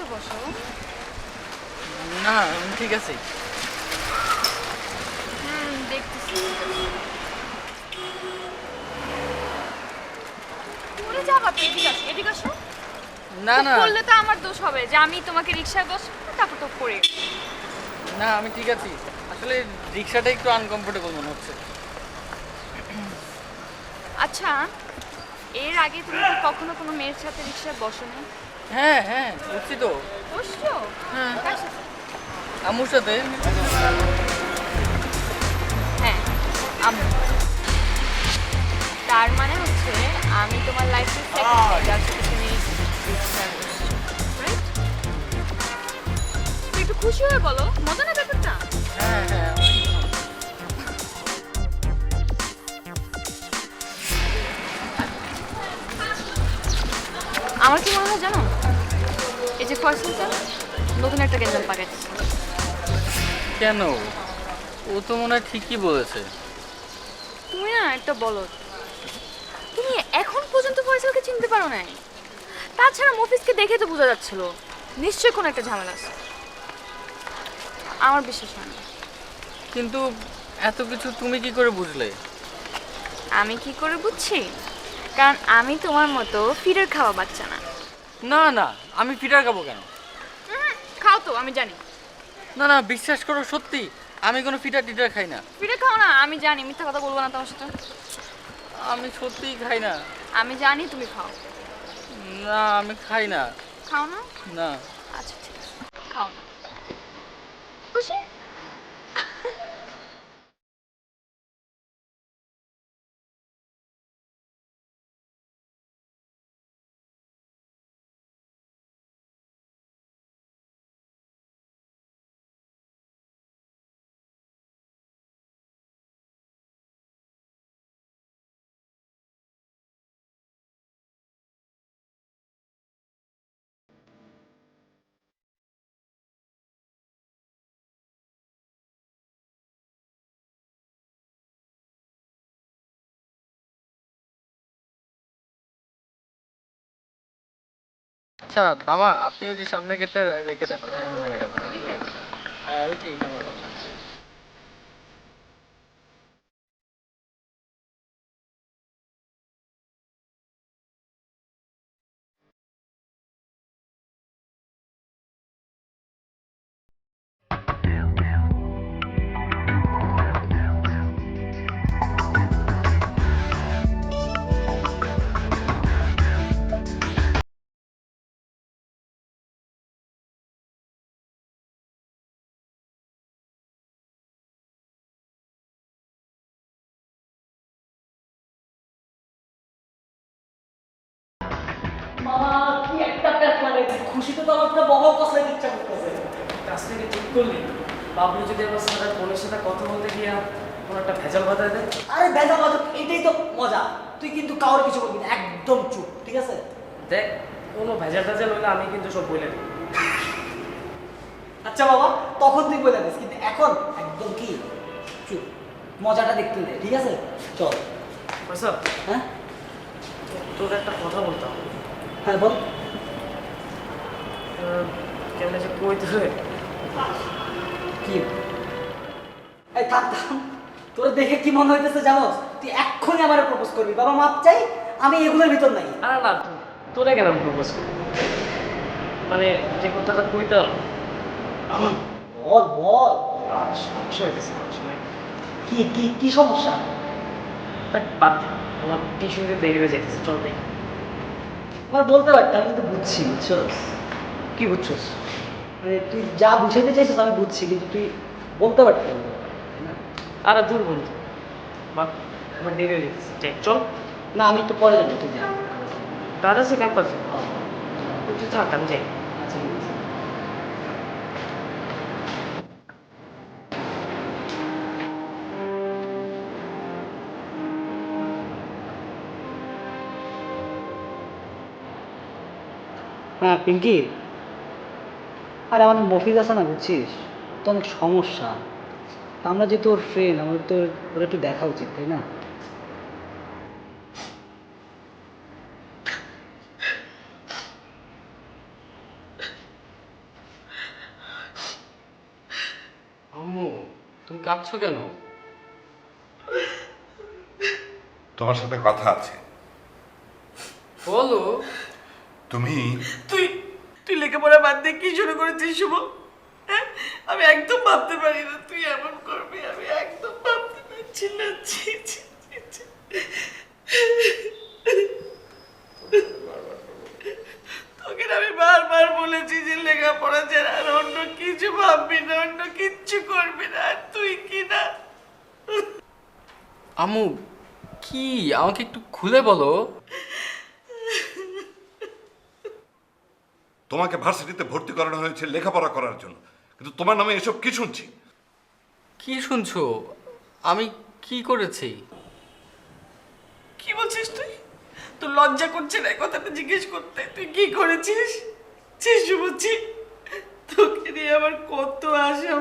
বসো বসো। না আমি ঠিক আছে। হুম দেখতেছি। পড়ে যাবা তো এদিকে আসো এদিকে আসো। না না। করলে তো আমার দোষ হবে যে আমি তোমাকে রিক্সায় বস তারপর তো পড়ে না আমি ঠিক আছি। আসলে রিক্সাটা একটু আনকমফোর্টেবল মনে হচ্ছে। আচ্ছা এর আগে তুমি কখনো কোনো মেয়ের সাথে রিক্সায় বসো না হ্যাঁ হ্যাঁ বুঝছি তো। বসছো? হ্যাঁ। কার সাথে? হ্যাঁ আমি তার মানে হচ্ছে আমি তোমার লাইফের সেকেন্ড যার সাথে তুমি একটু খুশি হয়ে বলো মজা না ব্যাপারটা? হ্যাঁ হ্যাঁ। আমার কি মনে হয় জানো? এই যে ফয়সল স্যার নতুন একটা গেঞ্জাম পাকাচ্ছে কেন? ও তো মনে হয় ঠিকই বলেছে। তুমি না একটা বলো তুমি এখন পর্যন্ত ফয়সলকে চিনতে পারো নাই? তাছাড়া মফিজকে দেখে তো বোঝা যাচ্ছিল। নিশ্চয়ই কোনো একটা ঝামেলা আছে। আমার বিশ্বাস হয় না। কিন্তু এত কিছু তুমি কি করে বুঝলে? আমি কি করে বুঝছি? কারণ আমি তোমার মতো ফিডার খাওয়া বাচ্চা না। না না আমি ফিটার খাব কেন? খাও তো আমি জানি। না না বিশ্বাস করো সত্যি আমি কোনো ফিটার টিটার খাই না। ফিডার খাও না আমি জানি মিথ্যা কথা বলব না তোমার সাথে। আমি সত্যিই খাই না। আমি জানি তুমি খাও। না আমি খাই না। খাও না? না। আচ্ছা ঠিক আছে। খাও না। খুশি? আচ্ছা বাবা আপনি ওই যে সামনে গেটটা রেখে দেন আমার কি একটা খুশিতে তো আমার পুরো বহল কষাই ইচ্ছা করতেছে। কাছ থেকে ঠিক করলি। বাবলু যদি সারা বোনের সাথে কথা বলতে গিয়া কোনো একটা ভেজাল বাধায় দেয়? আরে মজা এটাই তো মজা। তুই কিন্তু কাউর কিছু বলবি না একদম চুপ ঠিক আছে? দেখ কোনো ভেজাল টেজাল হইলে আমি কিন্তু সব বলে দিই আচ্ছা বাবা তখন তুই বলে দিস কিন্তু এখন একদম কি? চুপ মজাটা দেখতে দে ঠিক আছে? চল। হ্যাঁ? তোর একটা কথা বলতাম হ্যাঁ বল কেমন যে কই তোরে কি এই তোর দেখে কি মনে হইতেছে জানোস তুই এক্ষুনি আমারে প্রপোজ করবি। বাবা মাপ চাই আমি এগুলোর ভিতর নাই। আর না তো- তোরে কেন প্রপোজ করি মানে যে কথাটা কইতাম। বল বল। সমস্যা হইতেছে। কি কি কি সমস্যা? বাট বাদ আমার টিউশনিতে দেরি হয়ে যাইতেছে চল দেখ। আমার বলতে পারতাম আমি কিন্তু বুঝছি বুঝছস কি বুঝছস? মানে তুই যা বুঝাইতে চাইছিস আমি বুঝছি কিন্তু তুই বলতে পারতাম না। আর দূর বন্ধু বা আমার দেরি হয়ে যেতেছে যাই চল। না আমি একটু পরে যাব তুই যা। দাদা আছে ক্যাম্পাসে তুই থাক আমি যাই। হ্যাঁ পিঙ্কি। আর আমার মফিজ আছে না বুঝছিস? তো অনেক সমস্যা। আমরা যেহেতু তোর ফ্রেন্ড আমাদের তো ওর একটু দেখা উচিত তাই না? তুমি কাঁদছো কেন? তোমার সাথে কথা আছে। বলো। তুমি? তুই তুই লেখাপড়া বাদ দিয়ে কি শুরু করেছিস শুভ? হ্যাঁ? আমি একদম ভাবতে পারি না তুই এমন করবি আমি একদম ভাবতে পারছি না। ছি, ছি। তোকে আমি বারবার বলেছি যে লেখাপড়া ছাড়া আর অন্য কিছু ভাববি না অন্য কিচ্ছু করবি না আর তুই কি না? আমু কি আমাকে একটু খুলে বলো। তোমাকে ভার্সিটিতে ভর্তি করানো হয়েছে লেখাপড়া করার জন্য। কিন্তু তোমার নামে এসব কি শুনছি? কি শুনছো? আমি কি করেছি? কি বলছিস তুই? তো লজ্জা করছে না এই কথাটা জিজ্ঞেস করতে? তুই কি করেছিস? ছি শুভছি তোকে দিয়ে আমার কত আশা